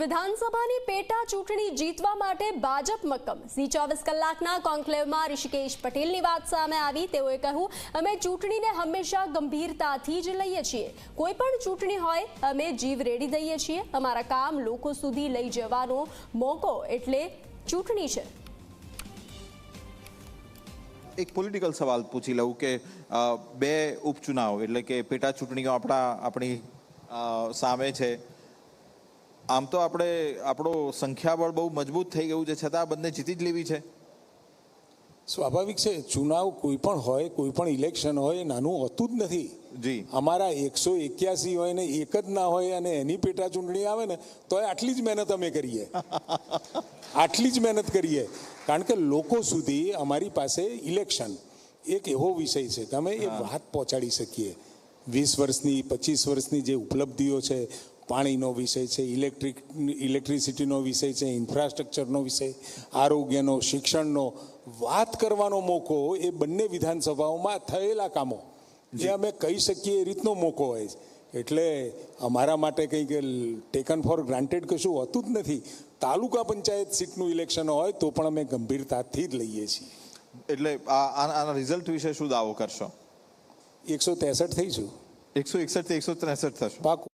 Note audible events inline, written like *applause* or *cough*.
વિધાનસભાની પેટા ચૂંટણી જીતવા માટે ભાજપ મક્કમ. સી ચોવીસ કલાકના કોન્ક્લેવમાં ઋષિકેશ પટેલની વાત સામે આવી. તેઓએ કહ્યું, અમે ચૂંટણીને હંમેશા ગંભીરતાથી જ લઈએ છીએ. કોઈ પણ ચૂંટણી હોય, અમે જીવ રેડી દઈએ છીએ. અમારા કામ લોકો સુધી લઈ જવાનો મોકો એટલે ચૂંટણી છે. એક પોલિટિકલ સવાલ પૂછી લઉં કે બે ઉપચુનાવ એટલે કે પેટા ચૂંટણીઓ આપણા, આપણી સામે છે. આમ તો આપણે આપણો સંખ્યાબળ બહુ મજબૂત થઈ ગયું છે છતાં આ બંને જીતી જ લેવી છે. સ્વાભાવિક છે ચુનાવ કોઈ પણ હોય કોઈ પણ ઇલેક્શન હોય એ નાનું હોતું જ નથી. જી. અમારા એકસો એક્યાસી હોય ને એક જ ના હોય અને એની પેટા ચૂંટણી આવે ને તો આટલી જ મહેનત અમે કરીએ. *laughs* આટલી જ મહેનત કરીએ. કારણ કે લોકો સુધી અમારી પાસે ઇલેક્શન એક એવો વિષય છે અમે એ વાત પહોંચાડી શકીએ. વીસ વર્ષની પચીસ વર્ષની જે ઉપલબ્ધિઓ છે પાણીનો વિષય છે ઇલેક્ટ્રિક ઇલેક્ટ્રિસિટીનો વિષય છે ઇન્ફ્રાસ્ટ્રક્ચરનો વિષય આરોગ્યનો શિક્ષણનો. વાત કરવાનો મોકો એ બંને વિધાનસભાઓમાં થયેલા કામો. જે અમે કહી શકીએ એ રીતનો મોકો હોય છે. એટલે અમારા માટે કંઈક ટેકન ફોર ગ્રાન્ટેડ કશું હોતું જ નથી. તાલુકા પંચાયત સીટનું ઇલેક્શન હોય તો પણ અમે ગંભીરતાથી જ લઈએ છીએ. એટલે આ આના રિઝલ્ટ વિશે શું દાવો કરશો? એકસો ત્રેસઠ થઈશું. એકસો એકસઠ એકસો ત્રેસઠ થશે. પાકું